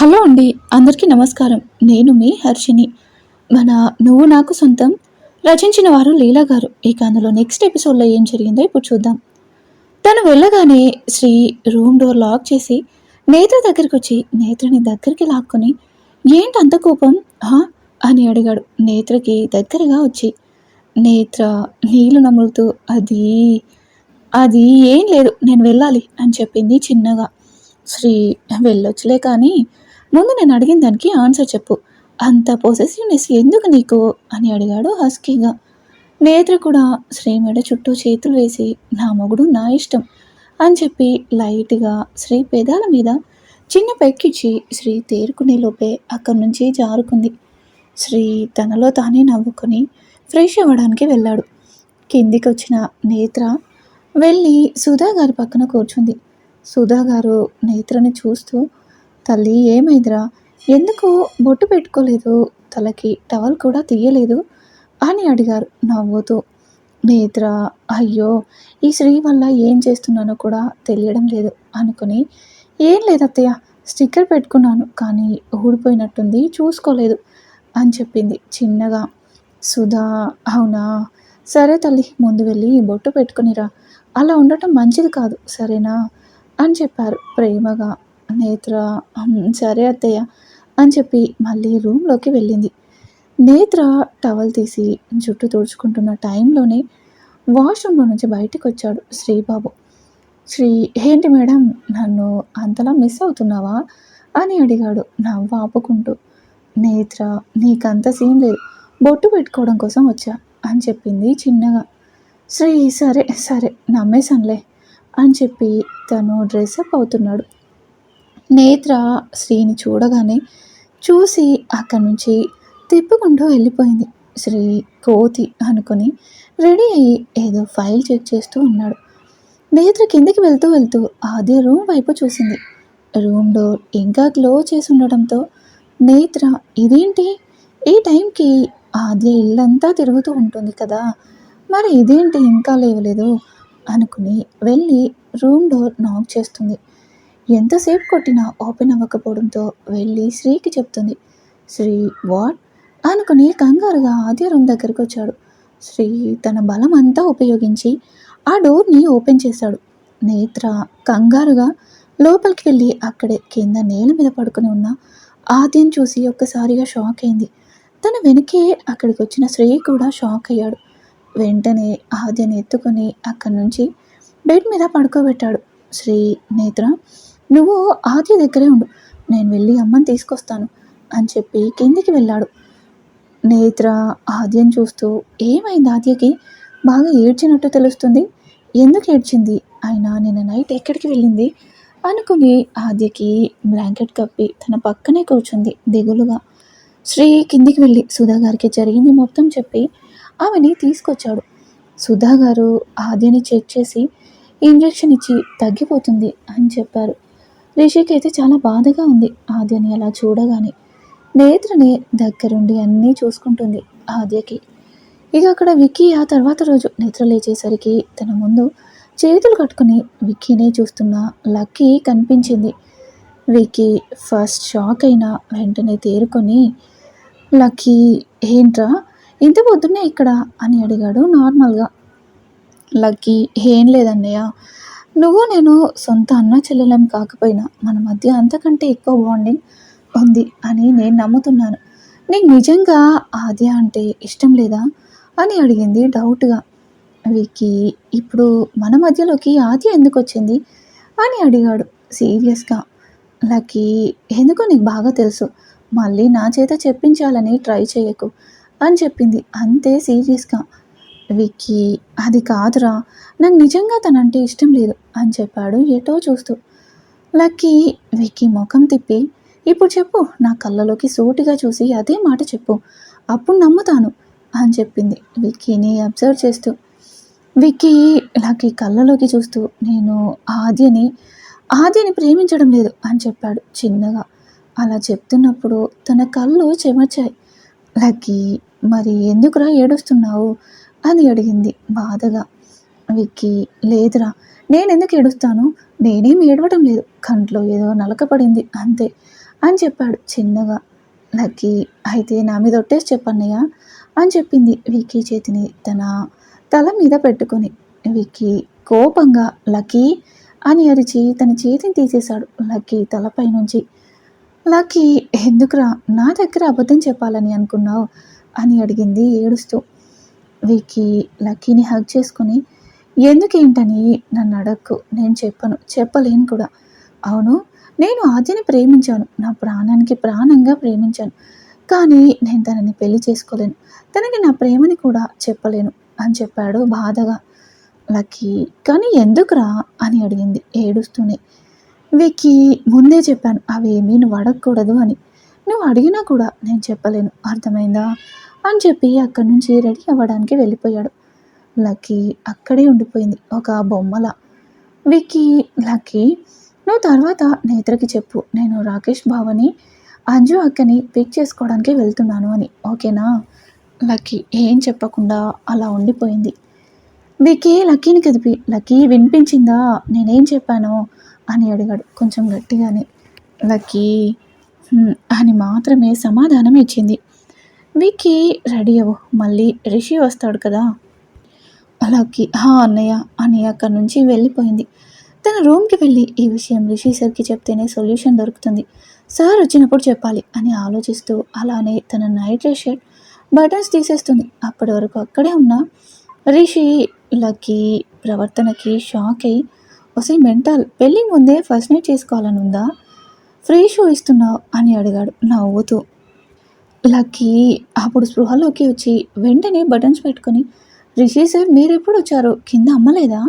Hello అండి అందరికీ నమస్కారం. నేను మీ హర్షిని మన నువ్వు నాకు సొంతం రచించిన వారు లీలా గారు. ఇక అందులో నెక్స్ట్ ఎపిసోడ్లో ఏం జరిగిందో ఇప్పుడు చూద్దాం. తను వెళ్ళగానే శ్రీ రూమ్ డోర్ లాక్ చేసి నేత్ర దగ్గరికి వచ్చి నేత్రని దగ్గరికి లాక్కొని ఏంటి అంత కోపం? హా? అని అడిగాడు. నేత్రకి దగ్గరగా వచ్చి నేత్ర నీళ్ళు నములుతూ అది అది ఏం లేదు నేను వెళ్ళాలి అని చెప్పింది చిన్నగా. శ్రీ వెళ్ళొచ్చులే కానీ ముందు నేను అడిగిన దానికి ఆన్సర్ చెప్పు. అంత పొసెసివ్నెస్ ఎందుకు నీకు? అని అడిగాడు హస్కీగా. నేత్ర కూడా శ్రీమేడ చుట్టూ చేతులు వేసి నా మొగుడు నా ఇష్టం అని చెప్పి లైట్గా శ్రీ పేదాల మీద చిన్న పెక్కిచ్చి శ్రీ తేరుకునే లోపే అక్కడి నుంచి జారుకుంది. శ్రీ తనలో తానే నవ్వుకొని ఫ్రెష్ అవ్వడానికి వెళ్ళాడు. కిందికి వచ్చిన నేత్ర వెళ్ళి సుధా గారి పక్కన కూర్చుంది. సుధా గారు నేత్రని చూస్తూ తల్లి ఏమైందిరా? ఎందుకు బొట్టు పెట్టుకోలేదు? తలకి టవల్ కూడా తీయలేదు అని అడిగారు నవ్వుతూ. నేత్రా అయ్యో ఈ స్త్రీ వల్ల ఏం చేస్తున్నానో కూడా తెలియడం లేదు అనుకుని. ఏం లేదత్తయ్య స్టిక్కర్ పెట్టుకున్నాను కానీ ఊడిపోయినట్టుంది చూసుకోలేదు అని చెప్పింది చిన్నగా. సుధా అవునా? సరే తల్లి ముందు వెళ్ళి బొట్టు పెట్టుకునిరా. అలా ఉండటం మంచిది కాదు సరేనా? అని చెప్పారు ప్రేమగా. నేత్ర సరే అత్తయ్య అని చెప్పి మళ్ళీ రూమ్లోకి వెళ్ళింది. నేత్ర టవల్ తీసి జుట్టు తుడుచుకుంటున్న టైంలోనే వాష్రూమ్లో నుంచి బయటకు వచ్చాడు శ్రీబాబు. శ్రీ ఏంటి మేడం నన్ను అంతలా మిస్ అవుతున్నావా? అని అడిగాడు నవ్వు ఆపుకుంటూ. నేత్ర నీకంత సీన్ లేదు. బొట్టు పెట్టుకోవడం కోసం వచ్చా అని చెప్పింది చిన్నగా. శ్రీ సరే సరే నమ్మేశానులే అని చెప్పి తను డ్రెస్అప్ అవుతున్నాడు. నేత్ర శ్రీని చూడగానే చూసి అక్కడి నుంచి తిప్పుకుంటూ వెళ్ళిపోయింది. శ్రీ కోతి అనుకుని రెడీ అయ్యి ఏదో ఫైల్ చెక్ చేస్తూ ఉన్నాడు. నేత్ర కిందికి వెళ్తూ వెళ్తూ అదే రూమ్ వైపు చూసింది. రూమ్ డోర్ ఇంకా క్లోజ్ చేసి ఉండడంతో నేత్ర ఇదేంటి? ఈ టైంకి ఆద్య ఇల్లంతా తిరుగుతూ ఉంటుంది కదా. మరి ఇదేంటి ఇంకా లేవలేదు? అనుకుని వెళ్ళి రూమ్ డోర్ నాక్ చేస్తుంది. ఎంతసేపు కొట్టినా ఓపెన్ అవ్వకపోవడంతో వెళ్ళి శ్రీకి చెప్తుంది. శ్రీ వాట్? అనుకుని కంగారుగా ఆద్య రూమ్ దగ్గరికి వచ్చాడు శ్రీ తన బలం అంతా ఉపయోగించి ఆ డోర్ని ఓపెన్ చేశాడు. నేత్ర కంగారుగా లోపలికి వెళ్ళి అక్కడే కింద నేల మీద పడుకుని ఉన్న ఆద్యను చూసి ఒక్కసారిగా షాక్ అయింది. తన వెనకే అక్కడికి వచ్చిన శ్రీ కూడా షాక్ అయ్యాడు. వెంటనే ఆద్యని ఎత్తుకొని అక్కడి నుంచి బెడ్ మీద పడుకోబెట్టాడు. శ్రీ నేత్ర నువ్వు ఆద్య దగ్గరే ఉండు. నేను వెళ్ళి అమ్మని తీసుకొస్తాను అని చెప్పి కిందికి వెళ్ళాడు. నేత్ర ఆద్యం చూస్తూ ఏమైంది ఆద్యకి? బాగా ఏడ్చినట్టు తెలుస్తుంది. ఎందుకు ఏడ్చింది? అయినా నిన్న నైట్ ఎక్కడికి వెళ్ళింది? అనుకుని ఆద్యకి బ్లాంకెట్ కప్పి తన పక్కనే కూర్చుంది దిగులుగా. శ్రీ కిందికి వెళ్ళి సుధా గారికి జరిగింది మొత్తం చెప్పి ఆమెని తీసుకొచ్చాడు. సుధా గారు ఆద్యని చెక్ చేసి ఇంజెక్షన్ ఇచ్చి తగ్గిపోతుంది అని చెప్పారు. రిషికి అయితే చాలా బాధగా ఉంది. ఆద్యని అలా చూడగానే నేత్రని దగ్గరుండి అన్నీ చూసుకుంటుంది ఆద్యకి. ఇక అక్కడ విక్కీ ఆ తర్వాత రోజు నిద్ర లేచేసరికి తన ముందు చేతులు కట్టుకుని విక్కీనే చూస్తున్న లక్కీ కనిపించింది. విక్కీ ఫస్ట్ షాక్ అయిన వెంటనే తేరుకొని లక్కీ ఏంట్రా? ఇంత పొద్దున్నే ఇక్కడ? అని అడిగాడు నార్మల్గా. లక్కీ ఏం లేదన్నయ్య. నువ్వు నేను సొంత అన్న చెల్లెలం కాకపోయినా మన మధ్య అంతకంటే ఎక్కువ బాండింగ్ ఉంది అని నేను నమ్ముతున్నాను. నీకు నిజంగా ఆద్య అంటే ఇష్టం లేదా? అని అడిగింది డౌట్గా. వీకి ఇప్పుడు మన మధ్యలోకి ఆద్య ఎందుకు వచ్చింది? అని అడిగాడు సీరియస్గా. లక్కీ ఎందుకో నీకు బాగా తెలుసు. మళ్ళీ నా చేత చెప్పించాలని ట్రై చేయకు అని చెప్పింది. అంతే సీరియస్గా. విక్కీ అది కాదురా నాకు నిజంగా తనంటే ఇష్టం లేదు అని చెప్పాడు ఎటో చూస్తూ. లక్కీ విక్కీ ముఖం తిప్పి ఇప్పుడు చెప్పు నా కళ్ళలోకి సూటిగా చూసి అదే మాట చెప్పు అప్పుడు నమ్ముతాను అని చెప్పింది విక్కీని అబ్జర్వ్ చేస్తూ. విక్కీ లక్కీ కళ్ళలోకి చూస్తూ నేను ఆద్యని ఆద్యని ప్రేమించడం లేదు అని చెప్పాడు చిన్నగా. అలా చెప్తున్నప్పుడు తన కళ్ళు చెమర్చాయి. లక్కీ మరి ఎందుకురా ఏడుస్తున్నావు? అని అడిగింది బాధగా. విక్కీ లేదురా నేను ఎందుకు ఏడుస్తాను? నేనేం ఏడవటం లేదు. కంట్లో ఏదో నలక పడింది అంతే అని చెప్పాడు చిన్నగా. లక్కీ అయితే నా మీద ఒట్టేసి చెప్పన్నయ్య అని చెప్పింది విక్కీ చేతిని తన తల మీద పెట్టుకొని. విక్కీ కోపంగా లక్కీ అని అరిచి తన చేతిని తీసేశాడు లక్కీ తలపై నుంచి. లక్కీ ఎందుకురా నా దగ్గర అబద్ధం చెప్పాలని అనుకున్నావు? అని అడిగింది ఏడుస్తూ. వికీ లక్కీని హగ్ చేసుకుని ఎందుకేంటని నన్ను అడక్కు నేను చెప్పను చెప్పలేను కూడా. అవును నేను ఆద్యని ప్రేమించాను నా ప్రాణానికి ప్రాణంగా ప్రేమించాను కానీ నేను తనని పెళ్ళి చేసుకోలేను. తనకి నా ప్రేమని కూడా చెప్పలేను అని చెప్పాడు బాధగా లక్కీ. కానీ ఎందుకురా? అని అడిగింది ఏడుస్తూనే. వికి ముందే చెప్పాను అవేమీ నువ్వు అడగకూడదు అని. నువ్వు అడిగినా కూడా నేను చెప్పలేను. అర్థమైందా? అని చెప్పి అక్కడి నుంచి రెడీ అవ్వడానికి వెళ్ళిపోయాడు. లక్కీ అక్కడే ఉండిపోయింది ఒక బొమ్మల. విక్కీ లక్కీ నువ్వు తర్వాత నేత్రకి చెప్పు నేను రాకేష్ బావని అంజు అక్కని పిక్ చేసుకోవడానికి వెళ్తున్నాను అని ఓకేనా? లక్కీ ఏం చెప్పకుండా అలా ఉండిపోయింది. వికీ లక్కీని కదిపి లక్కీ వినిపించిందా? నేనేం చెప్పాను అని అడిగాడు కొంచెం గట్టిగానే. లక్కీ అని మాత్రమే సమాధానం ఇచ్చింది. వికీ రెడీ అవ్వు. మళ్ళీ రిషి వస్తాడు కదా. అలాకి హా అన్నయ్య అని అక్కడి నుంచి వెళ్ళిపోయింది. తన రూమ్కి వెళ్ళి ఈ విషయం రిషి సార్కి చెప్తేనే సొల్యూషన్ దొరుకుతుంది. సార్ వచ్చినప్పుడు చెప్పాలి అని ఆలోచిస్తూ అలానే తన నైట్ షర్ట్ బటన్స్ తీసేస్తుంది. అప్పటి వరకు అక్కడే ఉన్న రిషి లక్కీ ప్రవర్తనకి షాక్ అయి ఒసే మెంటల్ పెళ్ళి ముందే ఫస్ట్ నైట్ చేసుకోవాలని ఉందా ఫ్రీ షో ఇస్తున్నావు అని అడిగాడు నవ్వుతూ. లక్కీ అప్పుడు స్పృహలోకి వచ్చి వెంటనే బటన్స్ పెట్టుకొని రిషి సార్ మీరు ఎప్పుడు వచ్చారు? కింద అమ్మలేదా?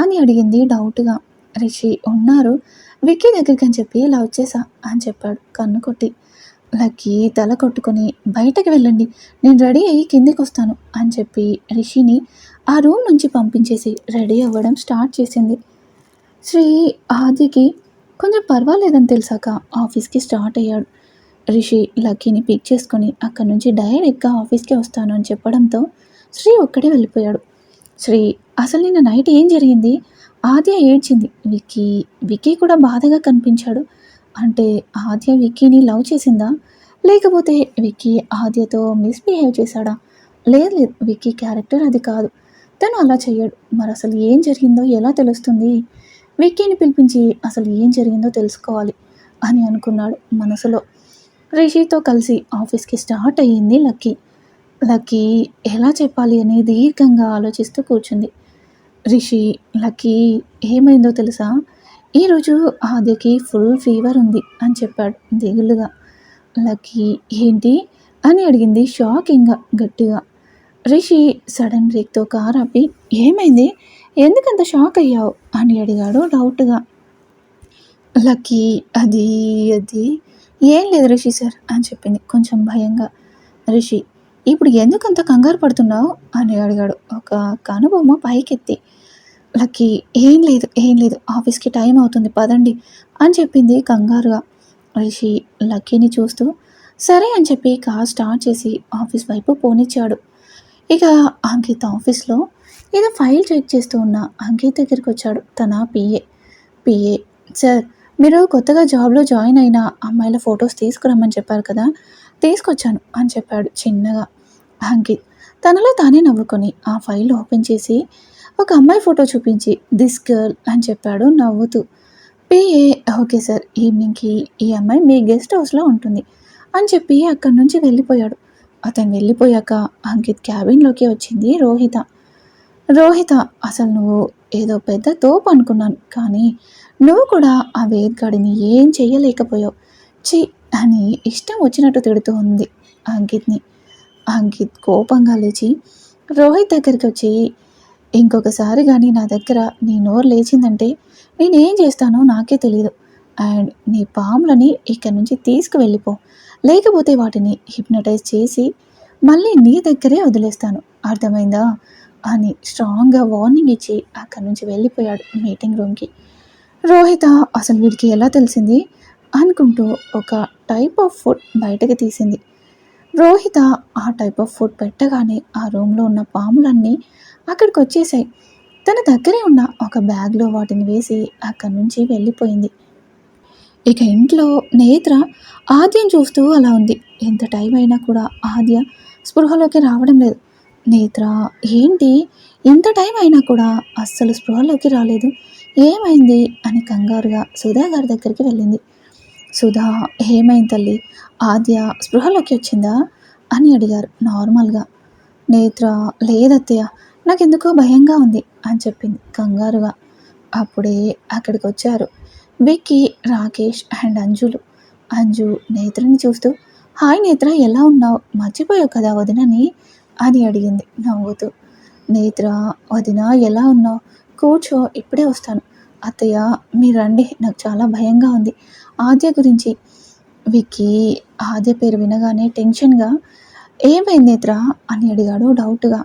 అని అడిగింది డౌట్గా. రిషి ఉన్నారు. విక్కీ దగ్గరికి అని చెప్పి ఇలా వచ్చేసా అని చెప్పాడు కన్ను కొట్టి. లక్కీ తల కొట్టుకొని బయటకు వెళ్ళండి. నేను రెడీ అయ్యి కిందికి వస్తాను అని చెప్పి రిషిని ఆ రూమ్ నుంచి పంపించేసి రెడీ అవ్వడం స్టార్ట్ చేసింది. శ్రీ ఆదికి కొంచెం పర్వాలేదని తెలిసాక ఆఫీస్కి స్టార్ట్ అయ్యాడు. రిషి లక్కీని పిక్ చేసుకొని అక్కడి నుంచి డైరెక్ట్గా ఆఫీస్కి వస్తాను అని చెప్పడంతో శ్రీ ఒక్కడే వెళ్ళిపోయాడు. శ్రీ అసలు నిన్న నైట్ ఏం జరిగింది? ఆద్య ఏడ్చింది. విక్కీ విక్కీ కూడా బాధగా కనిపించాడు. అంటే ఆద్య విక్కీని లవ్ చేసిందా? లేకపోతే విక్కీ ఆద్యతో మిస్బిహేవ్ చేశాడా? లేదు లేదు. విక్కీ క్యారెక్టర్ అది కాదు. తను అలా చేయడు మరి అసలు ఏం జరిగిందో ఎలా తెలుస్తుంది? విక్కీని పిలిపించి అసలు ఏం జరిగిందో తెలుసుకోవాలి అని అనుకున్నాడు మనసులో. రిషితో కలిసి ఆఫీస్కి స్టార్ట్ అయ్యింది లక్కీ. లక్కీ ఎలా చెప్పాలి అని దీర్ఘంగా ఆలోచిస్తూ కూర్చుంది. రిషి లక్కీ ఏమైందో తెలుసా? ఈరోజు ఆదికి ఫుల్ ఫీవర్ ఉంది అని చెప్పాడు దిగులుగా. లక్కీ ఏంటి? అని అడిగింది షాకింగ్గా గట్టిగా. రిషి సడన్ బ్రేక్తో కార్ ఆపి ఏమైంది? ఎందుకంత షాక్ అయ్యావు? అని అడిగాడు డౌట్గా. లక్కీ అది అది ఏం లేదు రిషి సార్ అని చెప్పింది. కొంచెం భయంగా రిషి ఇప్పుడు ఎందుకు అంత కంగారు పడుతున్నావు? అని అడిగాడు. ఒక కనుబొమ్మ పైకెత్తి లక్కీ ఏం లేదు ఏం లేదు ఆఫీస్కి టైం అవుతుంది పదండి అని చెప్పింది కంగారుగా. రిషి లక్కీని చూస్తూ సరే అని చెప్పి కార్ స్టార్ట్ చేసి ఆఫీస్ వైపు పోనిచ్చాడు. ఇక అంకిత్ ఆఫీస్లో ఏదో ఫైల్ చెక్ చేస్తూ ఉన్న అంకిత్ దగ్గరికి వచ్చాడు. తన పిఏ పిఏ సార్ మీరు కొత్తగా జాబ్లో జాయిన్ అయిన అమ్మాయిల ఫొటోస్ తీసుకురమ్మని చెప్పారు కదా? తీసుకొచ్చాను అని చెప్పాడు చిన్నగా అంకిత్. తనలో తానే నవ్వుకొని ఆ ఫైల్ ఓపెన్ చేసి ఒక అమ్మాయి ఫోటో చూపించి దిస్ గర్ల్ అని చెప్పాడు నవ్వుతూ. పిఏ ఓకే సార్ ఈవినింగ్కి ఈ అమ్మాయి మీ గెస్ట్ హౌస్లో ఉంటుంది అని చెప్పి అక్కడి నుంచి వెళ్ళిపోయాడు. అతను వెళ్ళిపోయాక అంకిత్ క్యాబిన్లోకి వచ్చింది రోహిత. రోహిత అసలు నువ్వు ఏదో పెద్ద తోపు అనుకున్నాను. కానీ నువ్వు కూడా ఆ వేద్గాడిని ఏం చెయ్యలేకపోయావు. చి అని ఇష్టం వచ్చినట్టు తిడుతూ ఉంది అంకిత్ని. అంకిత్ కోపంగా లేచి రోహిత్ దగ్గరికి వచ్చి ఇంకొకసారి కానీ నా దగ్గర నీ నోరు లేచిందంటే నేనేం చేస్తానో నాకే తెలియదు అండ్ నీ పాములని ఇక్కడి నుంచి తీసుకువెళ్ళిపో. లేకపోతే వాటిని హిప్నటైజ్ చేసి మళ్ళీ నీ దగ్గరే వదిలేస్తాను. అర్థమైందా? అని స్ట్రాంగ్గా వార్నింగ్ ఇచ్చి అక్కడి నుంచి వెళ్ళిపోయాడు మీటింగ్ రూమ్కి రోహిత అసలు వీడికి ఎలా తెలిసింది? అనుకుంటూ ఒక టైప్ ఆఫ్ ఫుడ్ బయటకు తీసింది. రోహిత ఆ టైప్ ఆఫ్ ఫుడ్ పెట్టగానే ఆ రూమ్లో ఉన్న పాములన్నీ అక్కడికి వచ్చేసాయి. తన దగ్గరే ఉన్న ఒక బ్యాగ్లో వాటిని వేసి అక్కడి నుంచి వెళ్ళిపోయింది. ఇక ఇంట్లో నేత్ర ఆద్యం చూస్తూ అలా ఉంది. ఎంత టైం అయినా కూడా ఆద్య స్పృహలోకి రావడం లేదు. నేత్ర ఏంటి? ఇంత టైం అయినా కూడా అస్సలు స్పృహలోకి రాలేదు. ఏమైంది? అని కంగారుగా సుధా గారి దగ్గరికి వెళ్ళింది. సుధా ఏమైంది తల్లి? ఆద్య స్పృహలోకి వచ్చిందా? అని అడిగారు నార్మల్గా. నేత్ర లేదత్తయ్య నాకెందుకో భయంగా ఉంది అని చెప్పింది కంగారుగా. అప్పుడే అక్కడికి వచ్చారు విక్కీ రాకేష్ అండ్ అంజులు. అంజు నేత్రని చూస్తూ హాయ్ నేత్ర ఎలా ఉన్నావు? మర్చిపోయావు కదా వదినని? అని అడిగింది. నవ్వుతూ నేత్ర వదిన ఎలా ఉన్నావు? కూర్చో ఇప్పుడే వస్తాను. అత్తయ్య మీరు రండి నాకు చాలా భయంగా ఉంది. ఆద్య గురించి విక్కీ ఆద్య పేరు వినగానే టెన్షన్గా ఏమైంది నేత్ర? అని అడిగాడు డౌట్గా.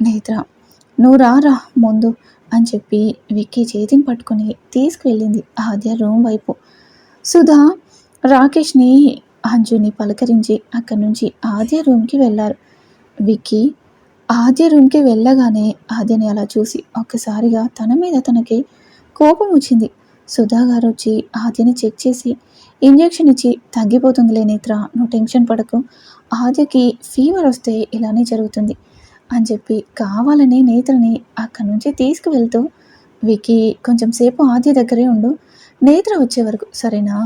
నేత్ర నువ్వు రారా ముందు? అని చెప్పి విక్కీ చేతిని పట్టుకొని తీసుకువెళ్ళింది ఆద్య రూమ్ వైపు. సుధా రాకేష్ని అంజుని పలకరించి అక్కడి నుంచి ఆద్య రూమ్కి వెళ్ళారు. విక్కీ ఆద్య రూమ్కి వెళ్ళగానే ఆద్యని అలా చూసి ఒక్కసారిగా తన మీద తనకి కోపం వచ్చింది. సుధా గారు వచ్చి ఆద్యని చెక్ చేసి ఇంజెక్షన్ ఇచ్చి తగ్గిపోతుందిలే నేత్ర నువ్వు టెన్షన్ పడకు. ఆద్యకి ఫీవర్ వస్తే ఇలానే జరుగుతుంది అని చెప్పి కావాలని నేత్రని అక్కడి నుంచి తీసుకువెళ్తూ వికి కొంచెం సేపు ఆద్య దగ్గరే ఉండు నేత్ర వచ్చే వరకు సరేనా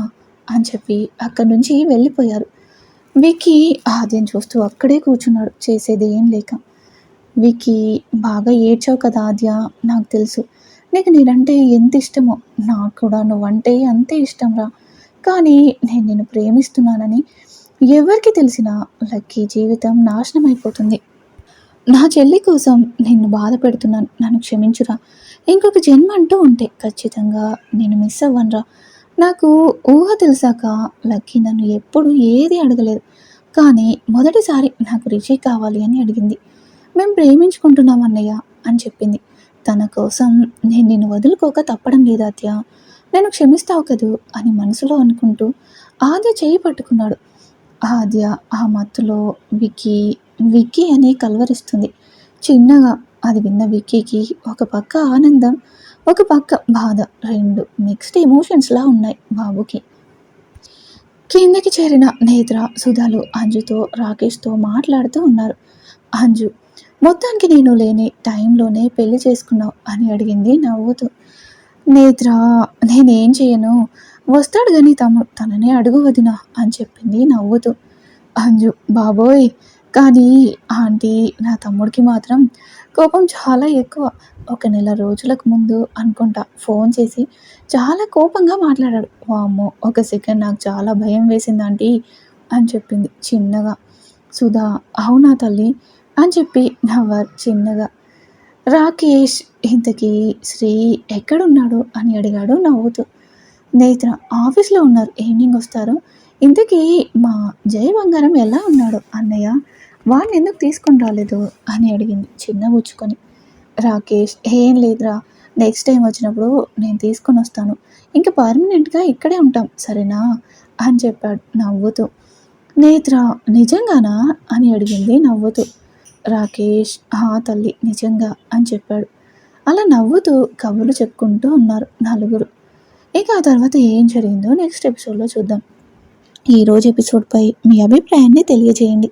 అని చెప్పి అక్కడి నుంచి వెళ్ళిపోయారు. వికి ఆద్యం చూస్తూ అక్కడే కూర్చున్నాడు. చేసేది ఏం లేక. వికి బాగా ఏడ్చావు కదా ఆద్య? నాకు తెలుసు. నీకు నేనంటే ఎంత ఇష్టమో. నాకు కూడా నువ్వంటే అంతే ఇష్టం రా. కానీ నేను నిన్ను ప్రేమిస్తున్నానని ఎవరికి తెలిసినా లక్కీ జీవితం నాశనం అయిపోతుంది. నా చెల్లి కోసం నిన్ను బాధ పెడుతున్నాను. నన్ను క్షమించురా. ఇంకొక జన్మ అంటూ ఉంటే ఖచ్చితంగా నేను మిస్ అవ్వనురా నాకు ఊహ తెలిసాక లక్కీ నన్ను ఎప్పుడు ఏది అడగలేదు. కానీ మొదటిసారి నాకు రిషి కావాలి అని అడిగింది. మేము ప్రేమించుకుంటున్నాం అన్నయ్య అని చెప్పింది. తన కోసం నేను నిన్ను వదులుకోక తప్పడం లేదు అత్య నేను క్షమిస్తావు కదూ అని మనసులో అనుకుంటూ ఆద్య చేయి పట్టుకున్నాడు. ఆద్య ఆ మత్తులో విక్కీ విక్కీ అని కలవరిస్తుంది. చిన్నగా అది విన్న విక్కీకి ఒక పక్క ఆనందం ఒక పక్క బాధ రెండు మిక్స్డ్ ఎమోషన్స్లా ఉన్నాయి బాబుకి. కిందకి చేరిన నేత్ర సుధాలు అంజుతో రాకేష్తో మాట్లాడుతూ ఉన్నారు. అంజు మొత్తానికి నేను లేని టైంలోనే పెళ్ళి చేసుకున్నావు అని అడిగింది నవ్వుతూ. నేత్ర నేనేం చేయను? వస్తాడు కానీ తమ్ముడు తననే అడుగు వదినా అని చెప్పింది నవ్వుతూ. అంజు బాబోయ్ కానీ ఆంటీ నా తమ్ముడికి మాత్రం కోపం చాలా ఎక్కువ. ఒక నెల రోజులకు ముందు అనుకుంటా ఫోన్ చేసి చాలా కోపంగా మాట్లాడాడు. వామ్మో ఒక సెకండ్ నాకు చాలా భయం వేసింది ఆంటీ అని చెప్పింది చిన్నగా. సుధా అవునా తల్లి అని చెప్పి నవ్వారు చిన్నగా. రాకేష్ ఇంతకీ శ్రీ ఎక్కడున్నాడు? అని అడిగాడు నవ్వుతూ. నేత్ర ఆఫీస్లో ఉన్నారు. ఈవినింగ్ వస్తారు ఇంతకీ మా జయ బంగారం ఎలా ఉన్నాడు అన్నయ్య? వాడిని ఎందుకు తీసుకొని రాలేదు? అని అడిగింది చిన్న బుచ్చుకొని. రాకేష్ ఏం లేదురా నెక్స్ట్ టైం వచ్చినప్పుడు నేను తీసుకొని వస్తాను. ఇంకా పర్మనెంట్గా ఇక్కడే ఉంటాం సరేనా? అని చెప్పాడు నవ్వుతూ. నేత్ర నిజంగానా? అని అడిగింది నవ్వుతూ. రాకేష్ హా తల్లి నిజంగా అని చెప్పాడు. అలా నవ్వుతూ కబుర్లు చెప్పుకుంటూ ఉన్నారు నలుగురు. ఇక ఆ తర్వాత ఏం జరిగిందో నెక్స్ట్ ఎపిసోడ్లో చూద్దాం. ఈరోజు ఎపిసోడ్పై మీ అభిప్రాయాన్ని తెలియజేయండి.